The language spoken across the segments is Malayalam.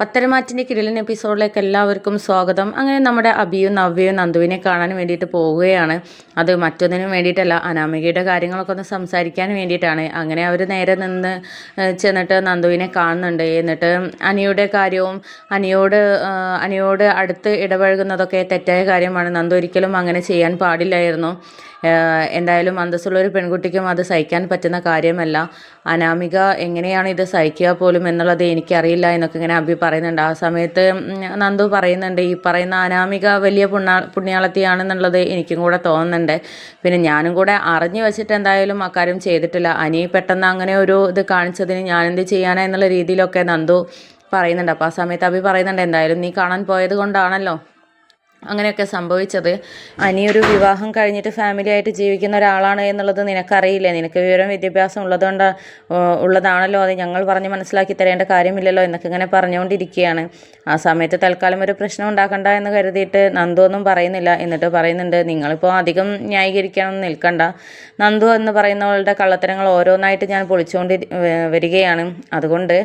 പത്തരമാറ്റിന്റെ കിരലൻ എപ്പിസോഡിലേക്ക് എല്ലാവർക്കും സ്വാഗതം. അങ്ങനെ നമ്മുടെ അബിയും നവ്യയും നന്ദുവിനെ കാണാൻ വേണ്ടിയിട്ട് പോവുകയാണ്. അത് മറ്റൊന്നിനും വേണ്ടിയിട്ടല്ല അനാമികയുടെ കാര്യങ്ങളൊക്കെ ഒന്ന് സംസാരിക്കാൻ വേണ്ടിയിട്ടാണ്. അങ്ങനെ അവർ നേരെ നിന്ന് ചെന്നിട്ട് നന്ദുവിനെ കാണുന്നുണ്ട്. എന്നിട്ട് അനിയുടെ കാര്യവും അനിയോട് അനിയോട് അടുത്ത് ഇടപഴകുന്നതൊക്കെ തെറ്റായ കാര്യമാണ്. നന്ദു ഒരിക്കലും അങ്ങനെ ചെയ്യാൻ പാടില്ലായിരുന്നു. എന്തായാലും അന്തസ്സുള്ള ഒരു പെൺകുട്ടിക്കും അത് സഹിക്കാൻ പറ്റുന്ന കാര്യമല്ല. അനാമിക എങ്ങനെയാണ് ഇത് സഹിക്കുക പോലും എന്നുള്ളത് എനിക്കറിയില്ല എന്നൊക്കെ ഇങ്ങനെ അഭി പറയുന്നുണ്ട്. ആ സമയത്ത് നന്ദു പറയുന്നുണ്ട് ഈ പറയുന്ന അനാമിക വലിയ പുണ്യ പുണ്യാളത്തിയാണെന്നുള്ളത് എനിക്കും കൂടെ തോന്നുന്നുണ്ട്. പിന്നെ ഞാനും കൂടെ അറിഞ്ഞു വെച്ചിട്ട് എന്തായാലും അക്കാര്യം ചെയ്തിട്ടില്ല. അനി പെട്ടെന്ന് അങ്ങനെ ഒരു ഇത് കാണിച്ചതിന് ഞാനെന്ത് ചെയ്യാനാ എന്നുള്ള രീതിയിലൊക്കെ നന്ദു പറയുന്നുണ്ട്. അപ്പോൾ ആ സമയത്ത് അഭി പറയുന്നുണ്ട് എന്തായാലും നീ കാണാൻ പോയത് കൊണ്ടാണല്ലോ. അങ്ങനെയൊക്കെ സംഭവിച്ചത്. അനിയൊരു വിവാഹം കഴിഞ്ഞിട്ട് ഫാമിലി ആയിട്ട് ജീവിക്കുന്ന ഒരാളാണ് എന്നുള്ളത് നിനക്കറിയില്ലേ? നിനക്ക് വിവരം വിദ്യാഭ്യാസം ഉള്ളതുകൊണ്ട് ഉള്ളതാണല്ലോ. അത് ഞങ്ങൾ പറഞ്ഞ് മനസ്സിലാക്കി തരേണ്ട കാര്യമില്ലല്ലോ എന്നൊക്കെ ഇങ്ങനെ പറഞ്ഞുകൊണ്ടിരിക്കുകയാണ്. ആ സമയത്ത് തൽക്കാലം ഒരു പ്രശ്നം ഉണ്ടാക്കണ്ട എന്ന് കരുതിയിട്ട് നന്ദു ഒന്നും പറയുന്നില്ല. എന്നിട്ട് പറയുന്നുണ്ട് നിങ്ങളിപ്പോൾ അധികം ന്യായീകരിക്കാനൊന്നും നിൽക്കണ്ട. നന്ദു എന്ന് പറയുന്നവളുടെ കള്ളത്തരങ്ങൾ ഓരോന്നായിട്ട് ഞാൻ പൊളിച്ചുകൊണ്ട് വരികയാണ്. അതുകൊണ്ട്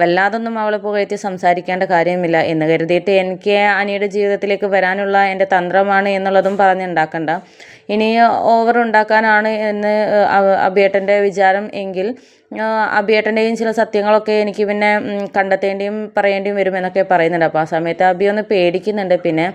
വല്ലാതൊന്നും അവളെ പുകഴ്ത്തി സംസാരിക്കേണ്ട കാര്യമില്ല എന്ന് കരുതിയിട്ട് എനിക്ക് അനിയുടെ ജീവിതത്തിലേക്ക് വരാനുള്ള എന്റെ തന്ത്രമാണ് എന്നുള്ളതും പറഞ്ഞുണ്ടാക്കണ്ട. ഇനി ഓവർ ഉണ്ടാക്കാനാണ് എന്ന് അഭിയേട്ടന്റെ വിചാരം എങ്കിൽ ആ, അഭിയേട്ടന്റെയും ചില സത്യങ്ങളൊക്കെ എനിക്ക് പിന്നെ കണ്ടെത്തേണ്ടിയും പറയേണ്ടിയും വരും എന്നൊക്കെ പറയുന്നുണ്ട്. അപ്പോൾ ആ സമയത്ത് അബി ഒന്ന് പേടിക്കുന്നുണ്ട്. പിന്നെ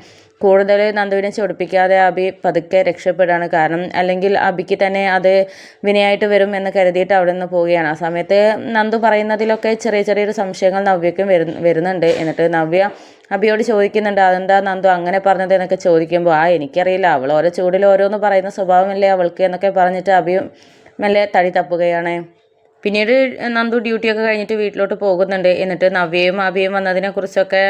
കൂടുതൽ നന്ദുവിനെ ചൊടിപ്പിക്കാതെ അബി പതുക്കെ രക്ഷപ്പെടുകയാണ് കാരണം അല്ലെങ്കിൽ അബിക്ക് തന്നെ അത് വിനയായിട്ട് വരും എന്ന് കരുതിയിട്ട് അവിടെ നിന്ന് പോവുകയാണ്. ആ സമയത്ത് നന്ദു പറയുന്നതിലൊക്കെ ചെറിയ ചെറിയൊരു സംശയങ്ങൾ നവ്യക്കും വരു വരുന്നുണ്ട്. എന്നിട്ട് നവ്യ അബിയോട് ചോദിക്കുന്നുണ്ട് അതെന്താ നന്ദു അങ്ങനെ പറഞ്ഞത്? എന്നൊക്കെ ചോദിക്കുമ്പോൾ ആ എനിക്കറിയില്ല. അവൾ ഓരോ ചൂടിൽ ഓരോന്ന് പറയുന്ന സ്വഭാവമല്ലേ അവൾക്ക്? എന്നൊക്കെ പറഞ്ഞിട്ട് അബിയും മെല്ലെ തടി തപ്പുകയാണ്. പിന്നീട് നന്ദു ഡ്യൂട്ടിയൊക്കെ കഴിഞ്ഞിട്ട് വീട്ടിലോട്ട് പോകുന്നുണ്ട്. എന്നിട്ട് നവ്യയും അഭിയും വന്നതിനെക്കുറിച്ചൊക്കെ കുറിച്ചൊക്കെ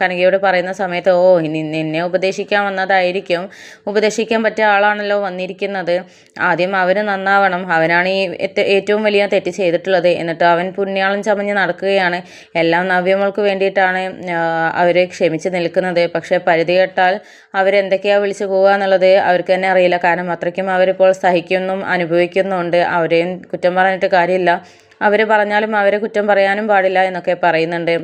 കനകയോട് പറയുന്ന സമയത്ത് ഓ ഇനി നിന്നെ ഉപദേശിക്കാൻ വന്നതായിരിക്കും. ഉപദേശിക്കാൻ പറ്റിയ ആളാണല്ലോ വന്നിരിക്കുന്നത്. ആദ്യം അവന് നന്നാവണം. അവനാണ് ഈ ഏറ്റവും വലിയ തെറ്റ് ചെയ്തിട്ടുള്ളത്. എന്നിട്ട് അവൻ പുണ്യാളം ചമഞ്ഞ് നടക്കുകയാണ്. എല്ലാം നവ്യമോൾക്ക് വേണ്ടിയിട്ടാണ് അവരെ ക്ഷമിച്ച് നിൽക്കുന്നത്. പക്ഷേ പരിധി കെട്ടാൽ അവരെന്തൊക്കെയാണ് വിളിച്ചു പോവുക എന്നുള്ളത് അവർക്ക് തന്നെ അറിയില്ല. കാരണം അത്രയ്ക്കും അവരിപ്പോൾ സഹിക്കുന്നും അനുഭവിക്കുന്നുണ്ട് അവരെയും കുറ്റം പറഞ്ഞിട്ട് കാര്യമില്ല. для അവർ പറഞ്ഞാലും അവരെ കുറ്റം പറയാനും പാടില്ല എന്നൊക്കെ പറയുന്നുണ്ട്.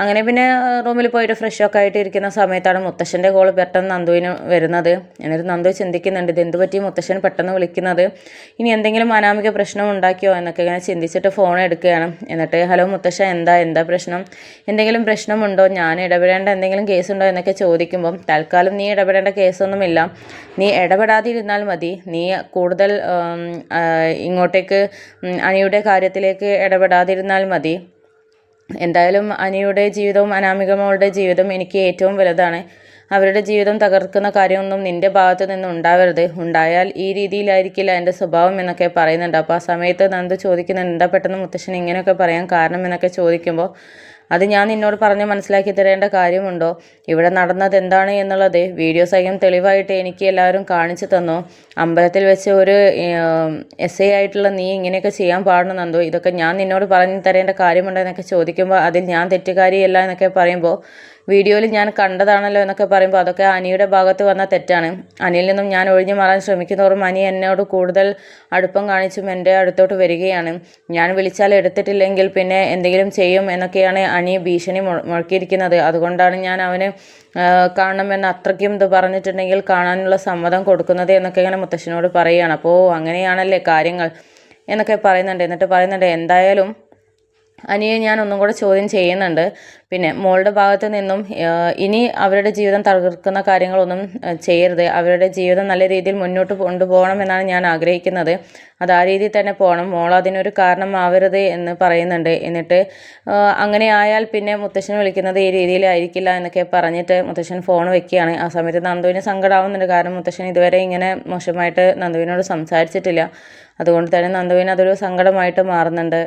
അങ്ങനെ പിന്നെ റൂമിൽ പോയിട്ട് ഫ്രഷ് ഒക്കെ ആയിട്ട് ഇരിക്കുന്ന സമയത്താണ് മുത്തശ്ശന്റെ കോൾ പെട്ടെന്ന് നന്ദുവിന് വരുന്നത്. എന്നിട്ട് നന്ദു ചിന്തിക്കുന്നുണ്ട് ഇത് എന്ത് പറ്റി മുത്തശ്ശൻ പെട്ടെന്ന് വിളിക്കുന്നത്? ഇനി എന്തെങ്കിലും അനാമിക പ്രശ്നം ഉണ്ടാക്കിയോ? എന്നൊക്കെ ഇങ്ങനെ ചിന്തിച്ചിട്ട് ഫോൺ എടുക്കുകയാണ്. എന്നിട്ട് ഹലോ മുത്തശ്ശ എന്താ? എന്താ പ്രശ്നം? എന്തെങ്കിലും പ്രശ്നമുണ്ടോ? ഞാൻ ഇടപെടേണ്ട എന്തെങ്കിലും കേസുണ്ടോ എന്നൊക്കെ ചോദിക്കുമ്പം തൽക്കാലം നീ ഇടപെടേണ്ട കേസൊന്നുമില്ല നീ ഇടപെടാതിരുന്നാൽ മതി. നീ കൂടുതൽ ഇങ്ങോട്ടേക്ക് അണിയുടെ അനിയുടെ കാര്യത്തിലേക്ക് ഇടപെടാതിരുന്നാൽ മതി. എന്തായാലും അനിയുടെ ജീവിതവും അനാമികമോളുടെ ജീവിതം എനിക്ക് ഏറ്റവും വലുതാണ്. അവരുടെ ജീവിതം തകർക്കുന്ന കാര്യമൊന്നും നിന്റെ ഭാഗത്ത് നിന്ന് ഉണ്ടാവരുത്. ഉണ്ടായാൽ ഈ രീതിയിലായിരിക്കില്ല എന്റെ സ്വഭാവം എന്നൊക്കെ പറയുന്നുണ്ട്. അപ്പോൾ ആ സമയത്ത് നന്ദു ചോദിക്കുന്നുണ്ട് എന്താ പെട്ടെന്ന് മുത്തശ്ശൻ ഇങ്ങനെയൊക്കെ പറയാൻ കാരണം എന്നൊക്കെ ചോദിക്കുമ്പോൾ അത് ഞാൻ നിന്നോട് പറഞ്ഞ് മനസ്സിലാക്കി തരേണ്ട കാര്യമുണ്ടോ? ഇവിടെ നടന്നത് എന്താണ് എന്നുള്ളത് വീഡിയോ സഹിതം തെളിവായിട്ട് എനിക്ക് എല്ലാവരും കാണിച്ചു തന്നു. അമ്പലത്തിൽ വെച്ച് ഒരു എസ് ഐ ആയിട്ടുള്ള നീ ഇങ്ങനെയൊക്കെ ചെയ്യാൻ പാടുന്നുണ്ടോ ഇതൊക്കെ ഞാൻ നിന്നോട് പറഞ്ഞു തരേണ്ട കാര്യമുണ്ടോ എന്നൊക്കെ ചോദിക്കുമ്പോൾ അതിൽ ഞാൻ തെറ്റുകാരിയല്ല എന്നൊക്കെ പറയുമ്പോൾ വീഡിയോയിൽ ഞാൻ കണ്ടതാണല്ലോ എന്നൊക്കെ പറയുമ്പോൾ അതൊക്കെ അനിയുടെ ഭാഗത്ത് വന്ന തെറ്റാണ്. അനിയിൽ നിന്നും ഞാൻ ഒഴിഞ്ഞു മാറാൻ ശ്രമിക്കുന്നതോറും അനി എന്നോട് കൂടുതൽ അടുപ്പം കാണിച്ചും എന്റെ അടുത്തോട്ട് വരികയാണ്. ഞാൻ വിളിച്ചാൽ എടുത്തിട്ടില്ലെങ്കിൽ പിന്നെ എന്തെങ്കിലും ചെയ്യും എന്നൊക്കെയാണ് അനി ഭീഷണി മുഴ- മുഴക്കിയിരിക്കുന്നത്. അതുകൊണ്ടാണ് ഞാൻ അവന് കാണണം കാണണമെന്ന് അത്രയ്ക്കും ഇത് പറഞ്ഞിട്ടുണ്ടെങ്കിൽ കാണാനുള്ള സമ്മതം കൊടുക്കുന്നത് എന്നൊക്കെ ഇങ്ങനെ മുത്തശ്ശനോട് പറയുകയാണ്. അപ്പോൾ അങ്ങനെയാണല്ലേ കാര്യങ്ങൾ? എന്നൊക്കെ പറയുന്നുണ്ട്. എന്നിട്ട് പറയുന്നുണ്ട് എന്തായാലും അനിയെ ഞാൻ ഒന്നും കൂടെ ചോദ്യം ചെയ്യുന്നുണ്ട്. പിന്നെ മോളുടെ ഭാഗത്ത് നിന്നും ഇനി അവരുടെ ജീവിതം തകർക്കുന്ന കാര്യങ്ങളൊന്നും ചെയ്യരുത്. അവരുടെ ജീവിതം നല്ല രീതിയിൽ മുന്നോട്ട് കൊണ്ടുപോകണം എന്നാണ് ഞാൻ ആഗ്രഹിക്കുന്നത്. അത് ആ രീതിയിൽ തന്നെ പോകണം മോൾ അതിനൊരു കാരണമാവരുത് എന്ന് പറയുന്നുണ്ട്. എന്നിട്ട് അങ്ങനെ ആയാൽ പിന്നെ മുത്തശ്ശൻ വിളിക്കുന്നത് ഈ രീതിയിലായിരിക്കില്ല എന്നൊക്കെ പറഞ്ഞിട്ട് മുത്തശ്ശൻ ഫോൺ വെക്കുകയാണ്. ആ സമയത്ത് നന്ദുവിന് സങ്കടമാവുന്നുണ്ട് കാരണം മുത്തശ്ശൻ ഇതുവരെ ഇങ്ങനെ മോശമായിട്ട് നന്ദുവിനോട് സംസാരിച്ചിട്ടില്ല. അതുകൊണ്ട് തന്നെ നന്ദുവിന് അതൊരു സങ്കടമായിട്ട് മാറുന്നുണ്ട്.